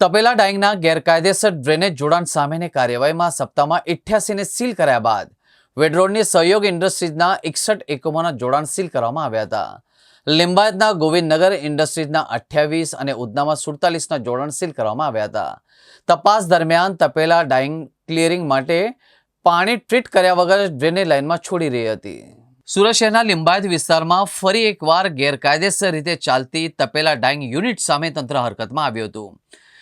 તપેલા ડાઈંગના ગેરકાયદેસર ડ્રેનેજ જોડાણ સામેની કાર્યવાહીમાં સપ્તાહમાં ઇઠ્યાસીને સીલ કર્યા બાદ વેડરોડની સહયોગ ઇન્ડસ્ટ્રીઝના એકસઠ એકમોના જોડાણ સીલ કરવામાં આવ્યા હતા. લિંબાયતના ગોવિંદનગર ઇન્ડસ્ટ્રીઝના અઠ્યાવીસ અને ઉધનામાં સુડતાલીસના જોડાણ સીલ કરવામાં આવ્યા હતા. તપાસ દરમિયાન તપેલા ડાઈંગ ક્લિયરિંગ માટે પાણી ટ્રીટ કર્યા વગર ડ્રેનેજ લાઇનમાં છોડી રહી હતી. સુરત શહેરના લિંબાયત વિસ્તારમાં ફરી એકવાર ગેરકાયદેસર રીતે ચાલતી તપેલા ડાઈંગ યુનિટ સામે તંત્ર હરકતમાં આવ્યું હતું.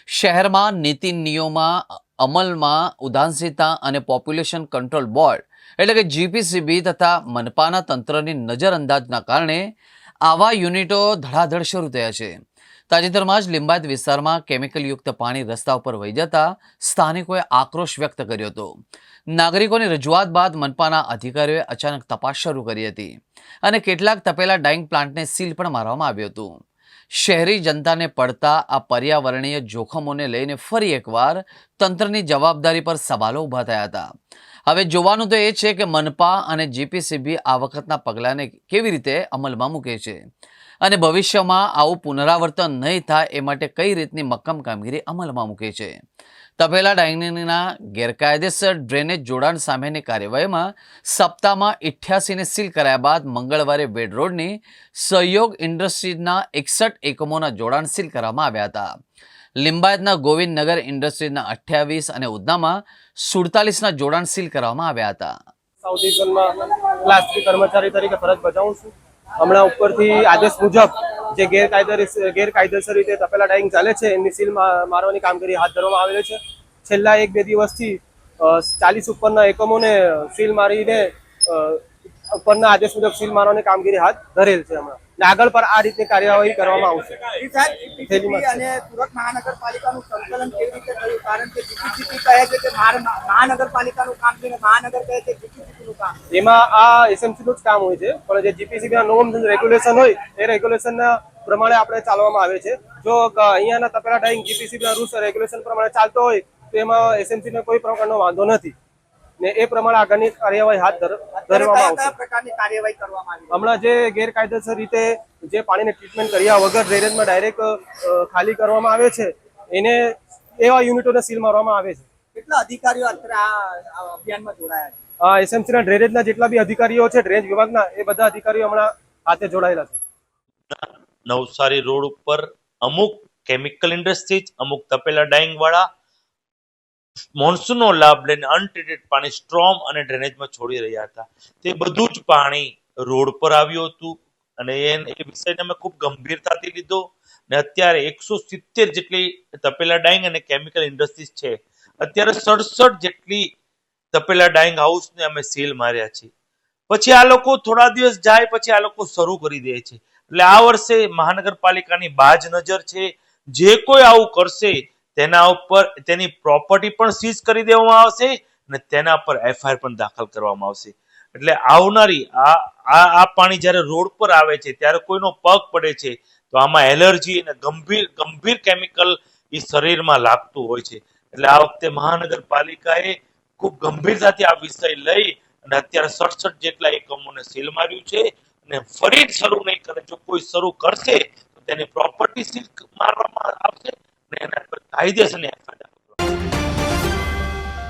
શહેરમાં નીતિ નિયમોમાં, અમલમાં ઉદાસીનતા અને પોપ્યુલેશન કંટ્રોલ બોર્ડ, એટલે કે જીપીસીબી તથા મનપાના તંત્રની નજરઅંદાજના કારણે આવા યુનિટો ધડાધડ શરૂ થયા છે. તાજેતરમાં જ લિંબાયત વિસ્તારમાં કેમિકલયુક્ત પાણી રસ્તા ઉપર વહી જતા સ્થાનિકોએ આક્રોશ વ્યક્ત કર્યો હતો. નાગરિકોની રજૂઆત બાદ મનપાના અધિકારીઓએ અચાનક તપાસ શરૂ કરી હતી અને કેટલાક તપેલા ડાઇંગ પ્લાન્ટને સીલ પણ મારવામાં આવ્યું હતું. શહેરી જનતાને પડતા આ પર્યાવરણીય જોખમોને લઈને ફરી એકવાર તંત્રની જવાબદારી પર સવાલો ઊભા થયા હતા. હવે જોવાનું તો એ છે કે મનપા અને જીપીસીબી આ વખતના પગલાંને કેવી રીતે અમલમાં મૂકે છે અને ભવિષ્યમાં આવું પુનરાવર્તન નહીં થાય એ માટે કઈ રીતની મક્કમ કામગીરી અમલમાં મૂકે છે. તપેલા ડાયનિંગના ગેરકાયદેસર ડ્રેનેજ જોડાણ સામેની કાર્યવાહીમાં સપ્તાહમાં ઇઠ્યાસીને સીલ કરાયા બાદ મંગળવારે બેડ રોડની સહયોગ ઇન્ડસ્ટ્રીઝના એકસઠ એકમોના જોડાણ સીલ કરવામાં આવ્યા હતા. લિંબાયતના ગોવિંદનગર ઇન્ડસ્ટ્રીઝના અઠ્યાવીસ અને ઉદનામાં સુડતાલીસના જોડાણ સીલ કરવામાં આવ્યા હતા. સાઉથ કર્મચારી તરીકે ફરજ બજાવું છું. હમણાં ઉપરથી આદેશ મુજબ જે ગેરકાયદેસર ગેરકાયદેસર રીતે તપેલા ડાઈંગ ચાલે છે એમની સીલ મારવાની કામગીરી હાથ ધરવામાં આવેલી છે. છેલ્લા એક બે દિવસથી ચાલીસ ઉપરના એકમોને સીલ મારીને ઉપરના આદેશ મુજબ સીલ મારવાની કામગીરી હાથ ધરેલ છે હમણાં. ને આગળ પર આ રીતની કાર્યવાહી કરવામાં આવશે. અને સુરત મહાનગરપાલિકાનું સંકલન કેવી રીતે થયું કારણ કે જીપીસીબી કહે છે કે મહાનગરપાલિકાનું કામ છે મહાનગર કહે છે એમાં આ એસએમસી નું જ કામ હોય છે. પણ જે જીપીસીબી ના નોર્મ્સ રેગ્યુલેશન હોય એ રેગ્યુલેશન પ્રમાણે આપણે ચાલવામાં આવે છે. જો અહીંયાના તપેલા ડાઈંગ જીપીસીબી ના રૂલ્સ રેગ્યુલેશન પ્રમાણે ચાલતો હોય તો એમાં એસએમસી ને કોઈ પ્રકારનો વાંધો નથી. ને એ પ્રમાણે આગળની કાર્યવાહી હાથ ધરવામાં આવશે. હમણાં જે ગેરકાયદેસર રીતે જે પાણીને ટ્રીટમેન્ટ કર્યા વગર ડ્રેનેજમાં ડાયરેક્ટ ખાલી કરવામાં આવે છે એને એવા યુનિટોને સીલ મારવામાં આવે છે. કેટલા અધિકારીઓ અત્યારે આ આ અભિયાનમાં જોડાયા છે? આ એસએમસી ના ડ્રેનેજના જેટલા બી અધિકારીઓ છે ડ્રેનેજ વિભાગના, એ બધા અધિકારીઓ હમણાં હાથે જોડાયેલા છે. નવસારી રોડ ઉપર અમુક કેમિકલ ઇન્ડસ્ટ્રીઝ અમુક તપેલા ડાઈંગ વાળા મોન્સૂનનો લાભ લઈને અનટ્રીટેડ પાણી સ્ટ્રોમ અને ડ્રેનેજમાં છોડી રહ્યા હતા. તે બધું જ પાણી રોડ પર આવ્યું હતું અને એ વિષયને અમે ખૂબ ગંભીરતાથી લીધો ને અત્યારે એકસો સિત્તેર જેટલી તપેલા ડાઈંગ અને કેમિકલ ઇન્ડસ્ટ્રીઝ છે. અત્યારે સડસઠ જેટલી તપેલા ડાઈંગ હાઉસને અમે સીલ માર્યા છે પછી આ લોકો થોડા દિવસ જાય, પછી આ લોકો શરૂ કરી દે છે. એટલે આ વર્ષે મહાનગરપાલિકાની બાજ નજર છે. જે કોઈ આવું કરશે, તેના ઉપર, તેની પ્રોપર્ટી પણ સીઝ કરી દેવામાં આવશે અને તેના પર એફઆઈઆર પણ દાખલ કરવામાં આવશે. એટલે આવનારી આ આ પાણી જ્યારે રોડ પર આવે છે, ત્યારે કોઈનો પગ પડે છે, તો આમાં એલર્જી અને ગંભીર ગંભીર કેમિકલ એ શરીરમાં લાગતું હોય છે. એટલે આ વખતે મહાનગરપાલિકાએ ખૂબ ગંભીરતાથી આ વિષય લઈ અને અત્યારે સડસઠ જેટલા એકમોને સીલ માર્યું છે અને ફરી શરૂ નહીં કરે. જો કોઈ શરૂ કરશે, તો તેની પ્રોપર્ટી સીલ મારવામાં આવશે અને એના કાયદેસરની